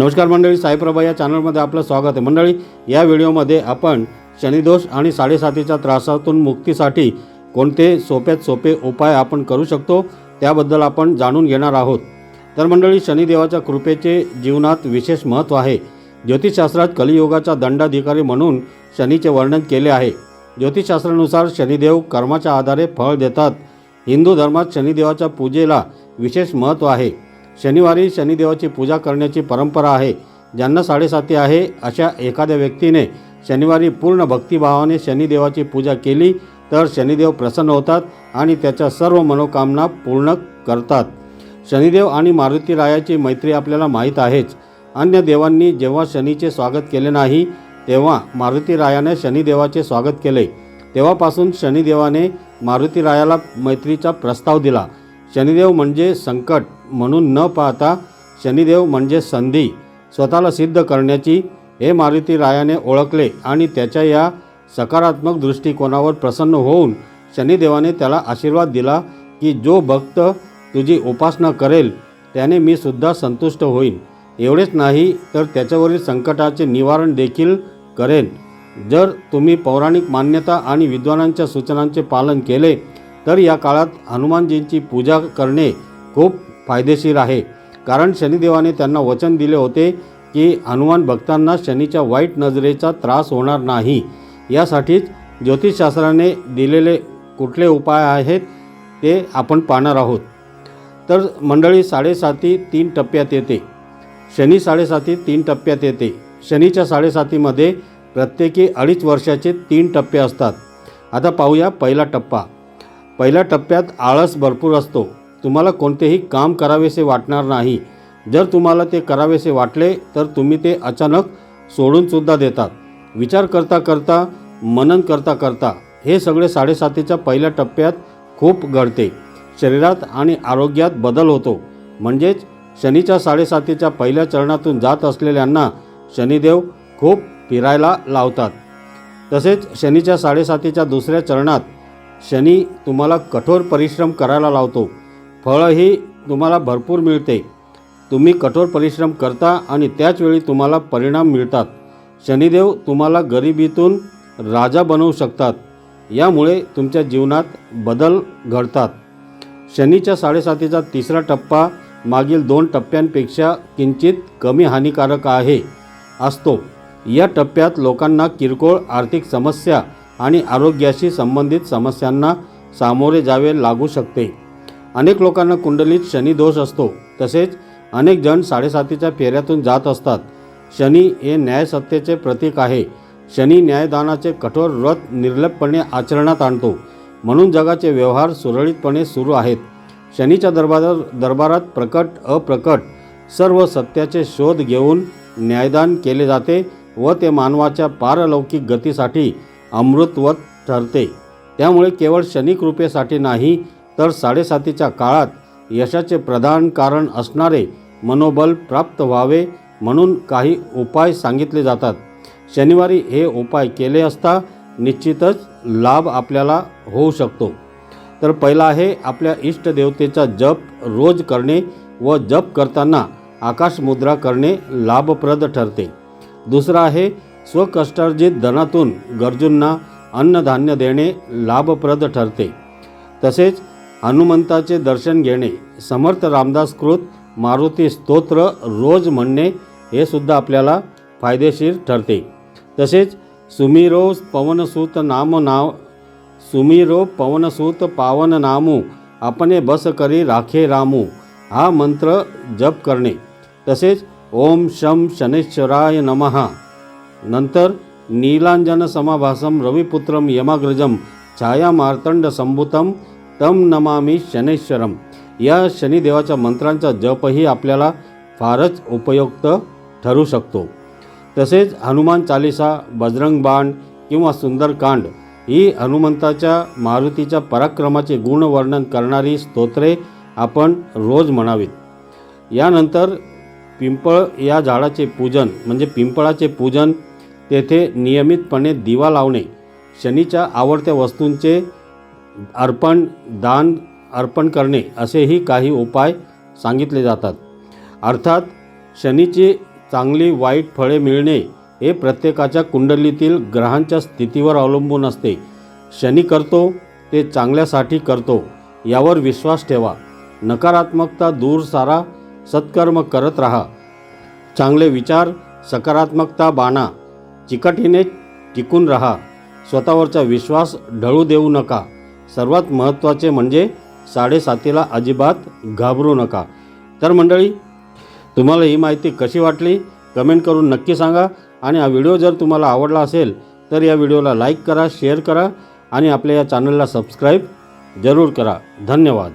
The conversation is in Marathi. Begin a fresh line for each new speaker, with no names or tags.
नमस्कार मंडळी साईप्रभा या चॅनलमध्ये आपलं स्वागत आहे. मंडळी या व्हिडिओमध्ये आपण शनिदोष आणि साडेसातीच्या त्रासातून मुक्तीसाठी कोणते सोप्यात सोपे उपाय आपण करू शकतो त्याबद्दल आपण जाणून घेणार आहोत. तर मंडळी शनिदेवाच्या कृपेचे जीवनात विशेष महत्त्व आहे. ज्योतिषशास्त्रात कलियुगाचा दंडाधिकारी म्हणून शनीचे वर्णन केले आहे. ज्योतिषशास्त्रानुसार शनिदेव कर्माच्या आधारे फळ देतात. हिंदू धर्मात शनिदेवाच्या पूजेला विशेष महत्त्व आहे. शनिवारी शनिदेवाची पूजा करण्याची परंपरा आहे. ज्यांना साडेसाती आहे अशा एखाद्या व्यक्तीने शनिवारी पूर्ण भक्तिभावाने शनिदेवाची पूजा केली तर शनिदेव प्रसन्न होतात आणि त्याच्या सर्व मनोकामना पूर्ण करतात. शनिदेव आणि मारुतीरायाची मैत्री आपल्याला माहीत आहेच. अन्य देवांनी जेव्हा शनीचे स्वागत केले नाही तेव्हा मारुतीरायाने शनिदेवाचे स्वागत केले. तेव्हापासून शनिदेवाने मारुतीरायाला मैत्रीचा प्रस्ताव दिला. शनिदेव म्हणजे संकट म्हणून न पाहता शनिदेव म्हणजे संधी. स्वतःला सिद्ध करण्याची हे मारुतीरायाने ओळखले आणि त्याच्या या सकारात्मक दृष्टिकोनावर प्रसन्न होऊन शनिदेवाने त्याला आशीर्वाद दिला की जो भक्त तुझी उपासना करेल त्याने मी सुद्धा संतुष्ट होईन. एवढेच नाही तर त्याच्यावरील संकटाचे निवारण देखील करेन. जर तुम्ही पौराणिक मान्यता आणि विद्वानांच्या सूचनांचे पालन केले तर या काळात हनुमानजींची पूजा करणे खूप फायदेशीर आहे. कारण शनिदेवाने त्यांना वचन दिले होते की हनुमान भक्तांना शनीच्या वाईट नजरेचा त्रास होणार नाही. यासाठीच ज्योतिषशास्त्राने दिलेले कुठले उपाय आहेत ते आपण पाहणार आहोत. तर मंडळी साडेसाती तीन टप्प्यात येते. शनी साडेसाती तीन टप्प्यात येते. शनीच्या साडेसातीमध्ये प्रत्येकी अडीच वर्षाचे तीन टप्पे असतात. आता पाहूया पहिला टप्पा. पहिल्या टप्प्यात आळस भरपूर असतो. तुम्हाला कोणतेही काम करावेसे वाटणार नाही. जर तुम्हाला ते करावेसे वाटले तर तुम्ही ते अचानक सोडूनसुद्धा देतात. विचार करता करता मनन करता करता हे सगळे साडेसातीच्या पहिल्या टप्प्यात खूप घडते. शरीरात आणि आरोग्यात बदल होतो. म्हणजेच शनीच्या साडेसातीच्या पहिल्या चरणातून जात असलेल्यांना शनिदेव खूप फिरायला लावतात. तसेच शनीच्या साडेसातीच्या दुसऱ्या चरणात शनी तुम्हाला कठोर परिश्रम करायला लावतो. फळंही तुम्हाला भरपूर मिळते. तुम्ही कठोर परिश्रम करता आणि त्याचवेळी तुम्हाला परिणाम मिळतात. शनिदेव तुम्हाला गरिबीतून राजा बनवू शकतात. यामुळे तुमच्या जीवनात बदल घडतात. शनीच्या साडेसातीचा तिसरा टप्पा मागील दोन टप्प्यांपेक्षा किंचित कमी हानिकारक आहे असतो. या टप्प्यात लोकांना किरकोळ आर्थिक समस्या आणि आरोग्याशी संबंधित समस्यांना सामोरे जावे लागू शकते. अनेक लोकांना कुंडलीत शनिदोष असतो. तसेच अनेक जण साडेसातीच्या फेऱ्यातून जात असतात. शनी हे न्यायसत्तेचे प्रतीक आहे. शनी न्यायदानाचे कठोर व्रत निर्लपपणे आचरणात आणतो. म्हणून जगाचे व्यवहार सुरळीतपणे सुरू आहेत. शनीच्या दरबार दरबारात प्रकट अप्रकट सर्व सत्याचे शोध घेऊन न्यायदान केले जाते व ते मानवाच्या पारलौकिक गतीसाठी अमृतवत ठरते. त्यामुळे केवळ शनिकृपेसाठी नाही तर साडेसातीच्या काळात यशाचे प्रधान कारण असणारे मनोबल प्राप्त व्हावे म्हणून काही उपाय सांगितले जातात. शनिवारी हे उपाय केले असता निश्चितच लाभ आपल्याला होऊ शकतो. तर पहिला आहे आपल्या इष्टदेवतेचा जप रोज करणे व जप करताना आकाशमुद्रा करणे लाभप्रद ठरते. दुसरा आहे स्वकष्टार्जित धनातून गरजूंना अन्नधान्य देणे लाभप्रद ठरते. तसेच हनुमंताचे दर्शन घेणे समर्थ रामदास कृत मारुती स्तोत्र रोज म्हणणे हे सुद्धा आपल्याला फायदेशीर ठरते. तसेच सुमिरो पवनसूत नाम नाव सुमिरो पवनसूत पावन नामू आपणे बस करी राखे रामू हा मंत्र जप करणे. तसेच ओम शम शनेश्वराय नमः. नंतर नीलांजन समाभासम रविपुत्रम यमाग्रजम छाया मार्तंड संभूतम तम नमामी शनेश्वरम. या शनिदेवाच्या मंत्रांचा जपही आपल्याला फारच उपयुक्त ठरू शकतो. तसेच हनुमान चालिसा बजरंग बाण किंवा सुंदरकांड ही हनुमंताच्या मारुतीच्या पराक्रमाचे गुणवर्णन करणारी स्तोत्रे आपण रोज म्हणावीत. यानंतर पिंपळ या झाडाचे पूजन म्हणजे पिंपळाचे पूजन तेथे नियमितपणे दिवा लावणे शनीच्या आवडत्या वस्तूंचे अर्पण दान अर्पण करणे असेही काही उपाय सांगितले जातात. अर्थात शनीची चांगली वाईट फळे मिळणे हे प्रत्येकाच्या कुंडलीतील ग्रहांच्या स्थितीवर अवलंबून असते. शनी करतो ते चांगल्यासाठी करतो यावर विश्वास ठेवा. नकारात्मकता दूर सारा सत्कर्म करत राहा. चांगले विचार सकारात्मकता बाणा. चिकाटीने टिकून राहा. स्वतःवरचा विश्वास ढळू देऊ नका. सर्वात महत्त्वाचे म्हणजे साडेसातीला अजिबात घाबरू नका. तर मंडळी तुम्हाला ही माहिती कशी वाटली? कमेंट करून नक्की सांगा आणि हा व्हिडिओ जर तुम्हाला आवडला असेल तर या व्हिडिओला लाईक करा शेअर करा आणि आपल्या या चॅनलला सबस्क्राईब जरूर करा. धन्यवाद.